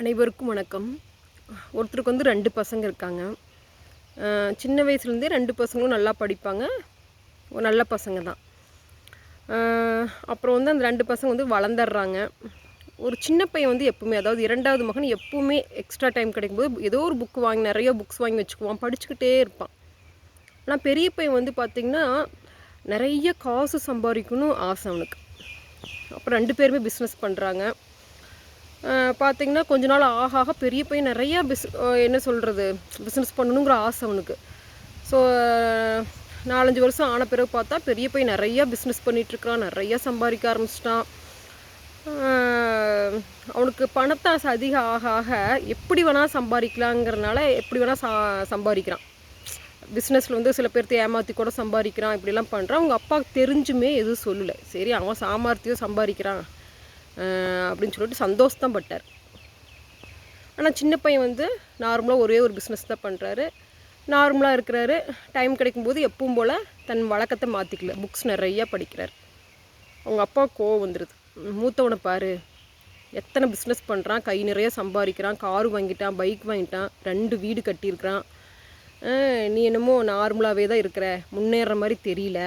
அனைவருக்கும் வணக்கம். ஒருத்தருக்கு வந்து ரெண்டு பசங்க இருக்காங்க. சின்ன வயசுலேருந்தே ரெண்டு பசங்களும் நல்லா படிப்பாங்க. ஒரு நல்ல பசங்க தான் அப்புறம் வந்து அந்த ரெண்டு பசங்க வந்து வளர்ந்துடுறாங்க. ஒரு சின்ன பையன் வந்து எப்பவுமே அதாவது இரண்டாவது மகன் எப்போவுமே எக்ஸ்ட்ரா டைம் கிடைக்கும்போது ஏதோ ஒரு புக் வாங்கி நிறைய புக்ஸ் வாங்கி வச்சுக்குவான். படிச்சுக்கிட்டே இருப்பான். ஆனால் பெரிய பையன் வந்து பார்த்திங்கன்னா நிறைய காசு சம்பாதிக்கணும் ஆசை அவனுக்கு. அப்புறம் ரெண்டு பேருமே பிஸ்னஸ் பண்ணுறாங்க பார்த்திங்கன்னா கொஞ்ச நாள் ஆக ஆக பெரிய பையன் நிறையா பிஸ் என்ன சொல்கிறது பிஸ்னஸ் பண்ணணுங்கிற ஆசை அவனுக்கு. ஸோ நாலஞ்சு வருஷம் ஆன பிறகு பார்த்தா பெரிய பையன் நிறையா பிஸ்னஸ் பண்ணிகிட்ருக்கான் நிறையா சம்பாதிக்க ஆரம்பிச்சிட்டான். அவனுக்கு அவனுக்கு பணத்தாசை அதிகம் ஆக ஆக எப்படி வேணால் சம்பாதிக்கலாங்கிறனால எப்படி வேணால் சா சம்பாதிக்கிறான். பிஸ்னஸில் வந்து சில பேர்த்த ஏமாற்றி கூட சம்பாதிக்கிறான் இப்படிலாம் பண்ணுறான் அவங்க அப்பாவுக்கு தெரிஞ்சுமே எதுவும் சொல்லலை. சரி அவன் சாமர்த்தியம் சம்பாதிக்கிறான். அப்படின்னு சொல்லிட்டு சந்தோஷம் பட்டார். ஆனால் சின்ன பையன் வந்து நார்மலாக ஒரே ஒரு பிஸ்னஸ் தான் பண்ணுறாரு நார்மலாக இருக்கிறாரு. டைம் கிடைக்கும்போது எப்பவும் போல் தன் வழக்கத்தை மாற்றிக்கல புக்ஸ் நிறையா படிக்கிறார். அவங்க அப்பா கோவம் வந்துடுது மூத்தவனை பாரு. எத்தனை பிஸ்னஸ் பண்ணுறான் கை நிறைய சம்பாதிக்கிறான். காரு வாங்கிட்டான் பைக் வாங்கிட்டான் ரெண்டு வீடு கட்டியிருக்கிறான். நீ என்னமோ நார்மலாகவே தான் இருக்கிற. முன்னேற மாதிரி தெரியல.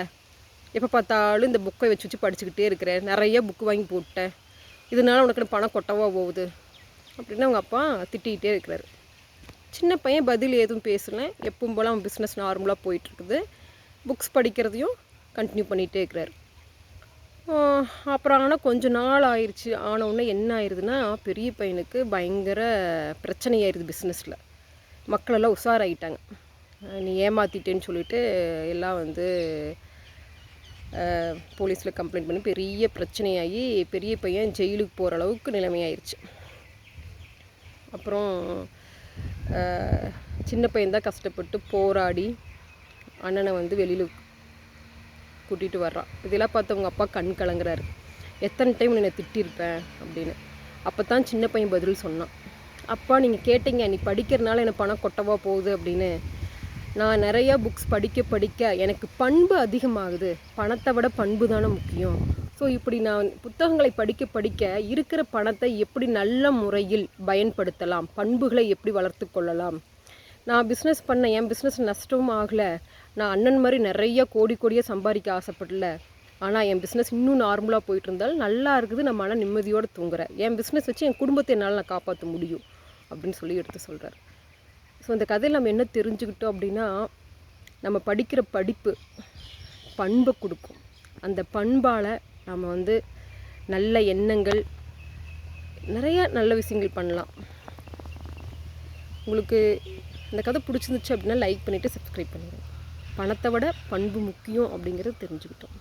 எப்போ பார்த்தாலும் இந்த புக்கை வச்சு வச்சு படிச்சுக்கிட்டே இருக்கிற. நிறைய புக்கு வாங்கி போட்டேன் இதனால உனக்கு பணம் கொட்டவா போகுது? அப்படின்னு அவங்க அப்பா திட்டிகிட்டே இருக்கிறாரு. சின்ன பையன் பதில் எதுவும் பேசலை. எப்பவும் போல் அவன் பிஸ்னஸ் நார்மலாக போயிட்டுருக்குது. புக்ஸ் படிக்கிறதையும் கண்டினியூ பண்ணிகிட்டே இருக்கிறாரு. அப்புறம் ஆனால் கொஞ்ச நாள் ஆயிடுச்சு ஆனவுடனே என்ன ஆயிடுதுன்னா பெரிய பையனுக்கு பயங்கர பிரச்சனை ஆயிடுது பிஸ்னஸில் மக்களெல்லாம் உஷாராயிட்டாங்க. நீ ஏமாற்றிட்டேன்னு சொல்லிட்டு எல்லாம் வந்து போலீஸில் கம்ப்ளைண்ட் பண்ணி பெரிய பிரச்சனையாகி பெரிய பையன் ஜெயிலுக்கு போகிற அளவுக்கு நிலைமையாயிருச்சு. அப்புறம் சின்ன பையன் தான் கஷ்டப்பட்டு போராடி அண்ணனை வந்து வெளியில் கூட்டிகிட்டு வர்றான். இதெல்லாம் பார்த்து அவங்க அப்பா கண் கலங்குறாரு. எத்தனை டைம் என்னை திட்டியிருப்பேன் அப்படின்னு. அப்போ தான் சின்ன பையன் பதில் சொன்னான். அப்பா நீங்கள் கேட்டீங்க. நீ படிக்கிறனால எனக்கு பணம் கொட்டவா போகுது? அப்படின்னு நான் நிறையா புக்ஸ் படிக்க படிக்க எனக்கு பண்பு அதிகமாகுது. பணத்தை விட பண்பு தானே முக்கியம். ஸோ இப்படி நான் புத்தகங்களை படிக்க படிக்க இருக்கிற பணத்தை எப்படி நல்ல முறையில் பயன்படுத்தலாம்? பண்புகளை எப்படி வளர்த்து கொள்ளலாம்? நான் பிஸ்னஸ் பண்ண என் பிஸ்னஸ் நஷ்டமும் ஆகலை. நான் அண்ணன் மாதிரி நிறைய கோடி கோடியாக சம்பாதிக்க ஆசைப்படல. ஆனால் என் பிஸ்னஸ் இன்னும் நார்மலாக போயிட்டு இருந்தாலும் நல்லா இருக்குது. நான் மன நிம்மதியோடு தூங்குறேன். என் பிஸ்னஸ் வச்சு என் குடும்பத்தை என்னால் நான் காப்பாற்ற முடியும். அப்படின்னு சொல்லி எடுத்து சொல்கிறார் ஸோ இந்த கதையில் நம்ம என்ன தெரிஞ்சுக்கிட்டோம் அப்படின்னா நம்ம படிக்கிற படிப்பு பண்பை கொடுக்கும். அந்த பண்பால் நம்ம வந்து நல்ல எண்ணங்கள் நிறைய நல்ல விஷயங்கள் பண்ணலாம். உங்களுக்கு இந்த கதை பிடிச்சிருந்துச்சு அப்படின்னா லைக் பண்ணிவிட்டு சப்ஸ்கிரைப் பண்ணிடுங்க பணத்தை விட பண்பு முக்கியம் அப்படிங்கிறத தெரிஞ்சுக்கிட்டோம்.